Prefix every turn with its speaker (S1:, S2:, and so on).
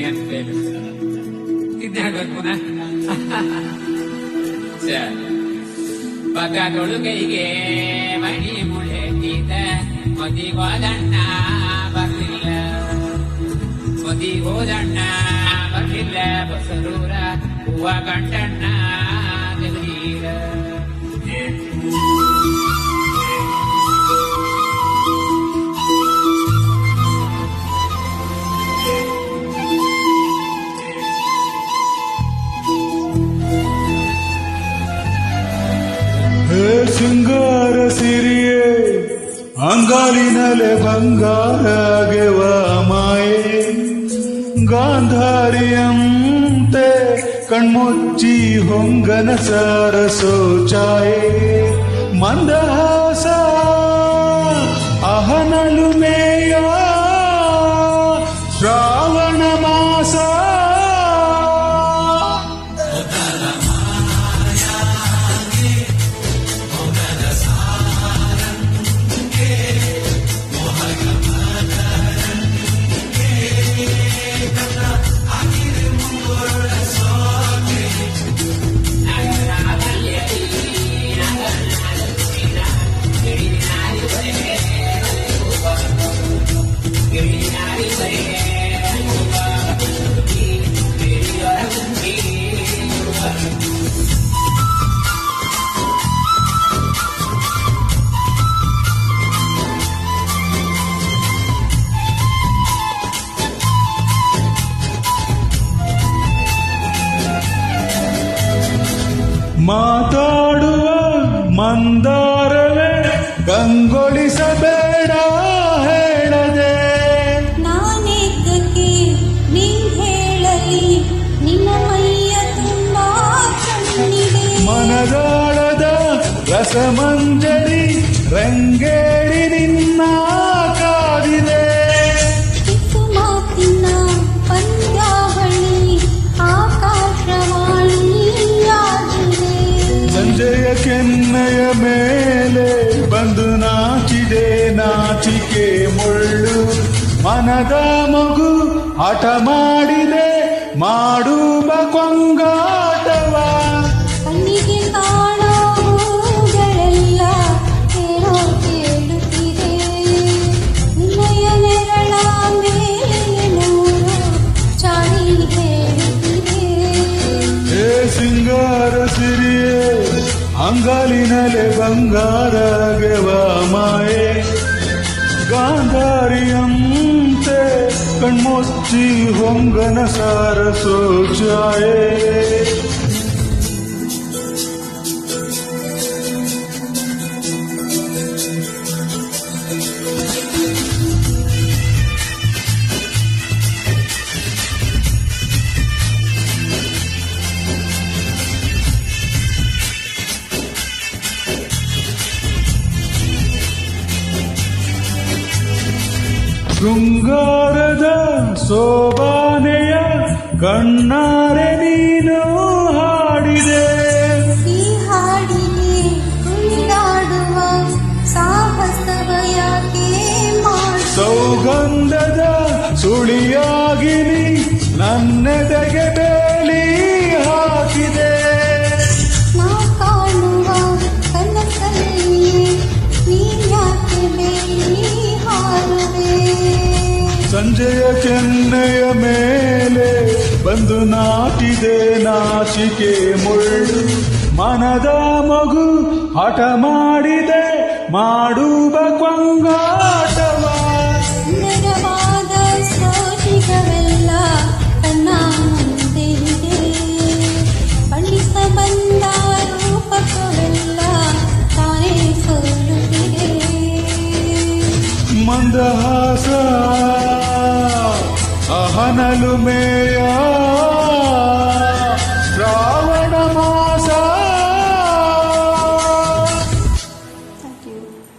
S1: ನೆನಪೇನು ಇದ್ನ ಹೇಳ್ಬೇಕು ಪುನಃ ಮಡಿ ಮಣಿ ಮುಳೆತಿದ ಮದಿಗೋದಣ್ಣ ಬರ್ಲಿಲ್ಲ ಮದಿಗೋದಣ್ಣ ಬರ್ಲಿಲ್ಲ ಬಸರೂರ ಹೂವ ಕಂಡಣ್ಣ
S2: ಅಂಗಾಲಿನಲೆ ಬಂಗಾರಗೆವ ಮಾಯೆ ಗಾಂಧಾರಿಯಂತೆ ಕಣ್ಮುಚ್ಚಿ ಹೊಂಗನ ಸರಸೋ ಛಾಯೆ ಮಂದಹಾಸ ಅಹನಲು ಮೇಯ ಮಾತಾಡುವ ಮಂದಾರವೇ ಕಂಗೊಳಿಸಬೇಡ ಹೇಳದೆ.
S3: ನಾನೇಕಕ್ಕೆ ನಿನ್ ಹೇಳಲಿ ನಿನ್ನ ಮೈಯ ತುಂಬಿದೆ ಕಣ್ಣಿದೆ.
S2: ಮನದಾಳದ ರಸಮಂಜರಿ ರಂಗೇರಿ ನಿನ್ನ ಮೇಲೆ ಬಂದು ನಾಚಿದೆ ನಾಚಿಕೆ ಮುಳ್ಳು. ಮನದ ಮಗು ಹಠ ಮಾಡಿದೆ ಮಾಡುವ ಕೊಂಗಾಟವ. ಅಂಗಾಲಿನಲೆ ಬಂಗಾರಗೆವ ಮಾಯೆ ಗಾಂಧಾರಿಯಂತೆ ಕಣ್ಮುಚ್ಚಿ ಹೊಂಗನ ಸಾರಸೋ ಛಾಯೆ ಶೃಂಗಾರದ ಸೋಬಾನೆಯ ಕಣ್ಣಾರೆ ನೀನು ಸಂಜೆಯ ಕೆನ್ನೆಯ ಮೇಲೆ ಬಂದು ನಾಟಿದೆ ನಾಚಿಕೆ ಮುಳ್ಳು. ಮನದ ಮಗು ಹಠ ಮಾಡಿದೆ ಮಾಡುವ ಕೊಂಗಾಟವ.
S3: ಸುಂದರವಾದ ಸೋಜಿಗವೆಲ್ಲ ತನ್ನ ಮುಂದೆ ಇದೆ ಬಣ್ಣಿಸ ಬಂದ ರೂಪಕವೆಲ್ಲ ತಾನೇ ಸೋಲುತ್ತಿದೆ.
S2: ಮಂದಹಾಸ ಅಹನಲು ಮೇಲೆ